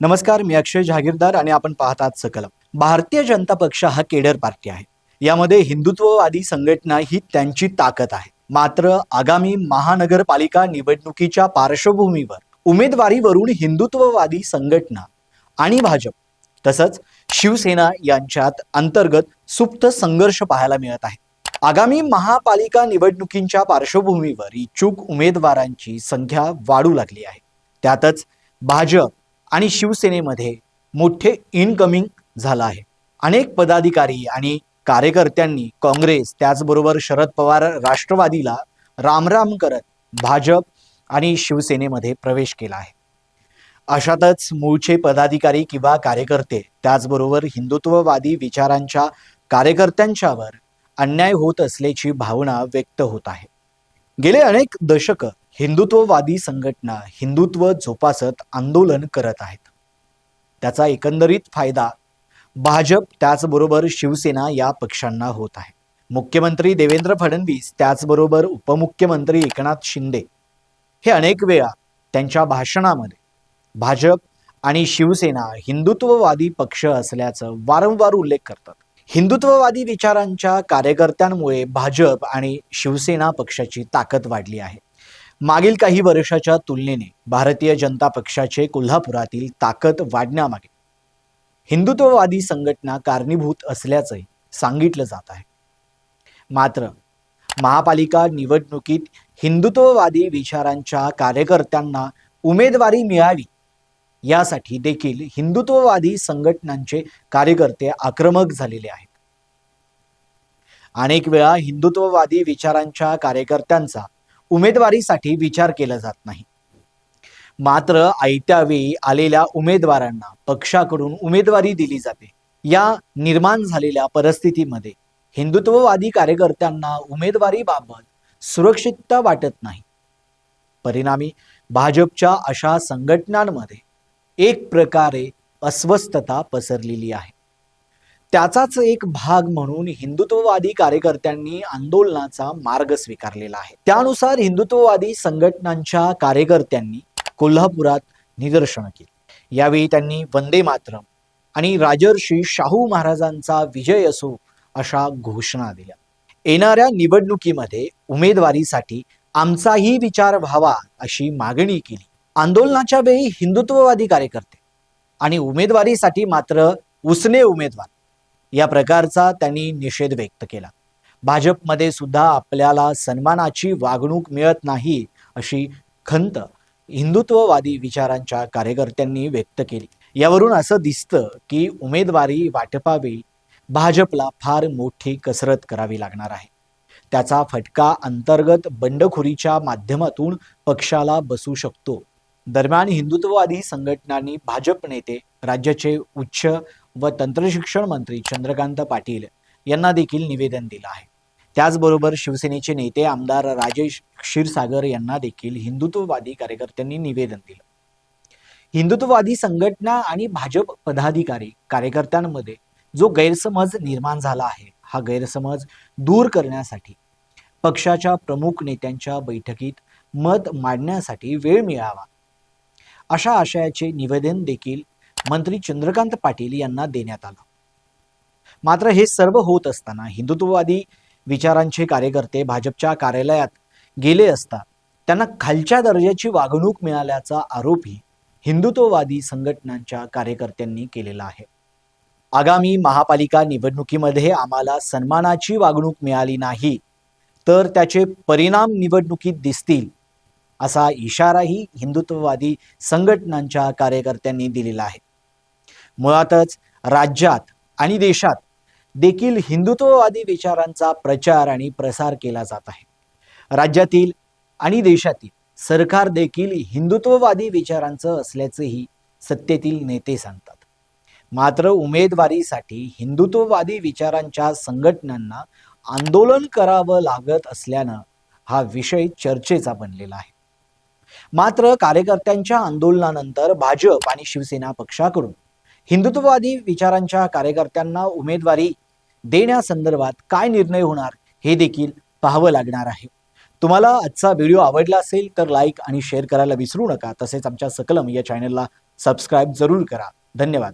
नमस्कार मी अक्षय जहागीरदार आणि आपण पाहतात सकलम. भारतीय जनता पक्ष हा केडर पार्टी आहे. यामध्ये हिंदुत्ववादी संघटना ही त्यांची ताकद आहे. मात्र आगामी महानगरपालिका निवडणुकीच्या पार्श्वभूमीवर उमेदवारीवरून हिंदुत्ववादी संघटना आणि भाजप तसंच शिवसेना यांच्यात अंतर्गत सुप्त संघर्ष पाहायला मिळत आहे. आगामी महापालिका निवडणुकींच्या पार्श्वभूमीवर इच्छुक उमेदवारांची संख्या वाढू लागली आहे. त्यातच भाजप आणि शिवसेनेमध्ये मोठे इनकमिंग झालं आहे. अनेक पदाधिकारी आणि कार्यकर्त्यांनी काँग्रेस त्याचबरोबर शरद पवार राष्ट्रवादीला रामराम करत भाजप आणि शिवसेनेमध्ये प्रवेश केला आहे. अशातच मूळचे पदाधिकारी किंवा कार्यकर्ते त्याचबरोबर हिंदुत्ववादी विचारांच्या कार्यकर्त्यांच्यावर अन्याय होत असल्याची भावना व्यक्त होत आहे. गेले अनेक दशक हिंदुत्ववादी संघटना हिंदुत्व जोपासत आंदोलन करत आहेत. त्याचा एकंदरीत फायदा भाजप त्याचबरोबर शिवसेना या पक्षांना होत आहे. मुख्यमंत्री देवेंद्र फडणवीस त्याचबरोबर उपमुख्यमंत्री एकनाथ शिंदे हे अनेक वेळा त्यांच्या भाषणामध्ये भाजप आणि शिवसेना हिंदुत्ववादी पक्ष असल्याचं वारंवार उल्लेख करतात. हिंदुत्ववादी विचारांच्या कार्यकर्त्यांमुळे भाजप आणि शिवसेना पक्षाची ताकद वाढली आहे. मागील काही वर्षाच्या तुलनेने भारतीय जनता पक्षाचे कोल्हापुरातील ताकद वाढण्यामागे हिंदुत्ववादी संघटना कारणीभूत असल्याचे सांगितलं जात आहे. मात्र महापालिका निवडणुकीत हिंदुत्ववादी विचारांच्या कार्यकर्त्यांना उमेदवारी मिळावी यासाठी देखील हिंदुत्ववादी संघटनांचे कार्यकर्ते आक्रमक झालेले आहेत. अनेक वेळा हिंदुत्ववादी विचारांच्या कार्यकर्त्यांचा उमेदवारीसाठी विचार केला जात नाही. मात्र आयत्यावेळी आलेल्या उमेदवारांना पक्षाकडून उमेदवारी दिली जाते. या निर्माण झालेल्या परिस्थितीमध्ये हिंदुत्ववादी कार्यकर्त्यांना उमेदवारीबाबत सुरक्षितता वाटत नाही. परिणामी भाजपच्या अशा संघटनांमध्ये एक प्रकारे अस्वस्थता पसरलेली आहे. त्याचाच एक भाग म्हणून हिंदुत्ववादी कार्यकर्त्यांनी आंदोलनाचा मार्ग स्वीकारलेला आहे. त्यानुसार हिंदुत्ववादी संघटनांच्या कार्यकर्त्यांनी कोल्हापुरात निदर्शनं केली. यावेळी त्यांनी वंदे मातरम आणि राजर्षी शाहू महाराजांचा विजय असो अशा घोषणा दिल्या. येणाऱ्या निवडणुकीमध्ये उमेदवारीसाठी आमचाही विचार व्हावा अशी मागणी केली. आंदोलनाच्या वेळी हिंदुत्ववादी कार्यकर्ते आणि उमेदवारीसाठी मात्र उसने उमेदवार या प्रकारचा त्यांनी निषेध व्यक्त केला. भाजपमध्ये सुद्धा आपल्याला सन्मानाची वागणूक मिळत नाही अशी खंत हिंदुत्ववादी विचारांच्या कार्यकर्त्यांनी व्यक्त केली. यावरून असं दिसतं की उमेदवारी वाटपावेळी भाजपला फार मोठी कसरत करावी लागणार आहे. त्याचा फटका अंतर्गत बंडखोरीच्या माध्यमातून पक्षाला बसू शकतो. दरम्यान हिंदुत्ववादी संघटनांनी भाजप नेते राज्याचे उच्च व तंत्रशिक्षण मंत्री चंद्रकांत पाटील यांना देखील निवेदन दिलं आहे. त्याचबरोबर शिवसेनेचे नेते आमदार राजेश क्षीरसागर यांना देखील हिंदुत्ववादी कार्यकर्त्यांनी निवेदन दिलं. हिंदुत्ववादी संघटना आणि भाजप पदाधिकारी कार्यकर्त्यांमध्ये जो गैरसमज निर्माण झाला आहे हा गैरसमज दूर करण्यासाठी पक्षाच्या प्रमुख नेत्यांच्या बैठकीत मत मांडण्यासाठी वेळ मिळावा अशा आशयाचे निवेदन देखील मंत्री चंद्रकांत पाटील यांना देण्यात आला. मात्र हे सर्व होत असताना हिंदुत्ववादी विचारांचे कार्यकर्ते भाजपच्या कार्यालयात गेले असता त्यांना खालच्या दर्जाची वागणूक मिळाल्याचा आरोपही हिंदुत्ववादी संघटनांच्या कार्यकर्त्यांनी केलेला आहे. आगामी महापालिका निवडणुकीमध्ये आम्हाला सन्मानाची वागणूक मिळाली नाही तर त्याचे परिणाम निवडणुकीत दिसतील असा इशाराही हिंदुत्ववादी संघटनांच्या कार्यकर्त्यांनी दिलेला आहे. मुळातच राज्यात आणि देशात देखील हिंदुत्ववादी विचारांचा प्रचार आणि प्रसार केला जात आहे. राज्यातील आणि देशातील सरकार देखील हिंदुत्ववादी विचारांचं असल्याचेही सत्तेतील नेते सांगतात. मात्र उमेदवारीसाठी हिंदुत्ववादी विचारांच्या संघटनांना आंदोलन करावं लागत असल्यानं हा विषय चर्चेचा बनलेला आहे. मात्र कार्यकर्त्यांच्या आंदोलनानंतर भाजप आणि शिवसेना पक्षाकडून हिंदुत्ववादी विचारांच्या कार्यकर्त्यांना उमेदवारी देण्यासंदर्भात काय निर्णय होणार हे देखील पाहावं लागणार आहे. तुम्हाला आजचा व्हिडिओ आवडला असेल तर लाईक आणि शेअर करायला विसरू नका. तसेच आमच्या सकलम या चॅनलला सबस्क्राईब जरूर करा. धन्यवाद.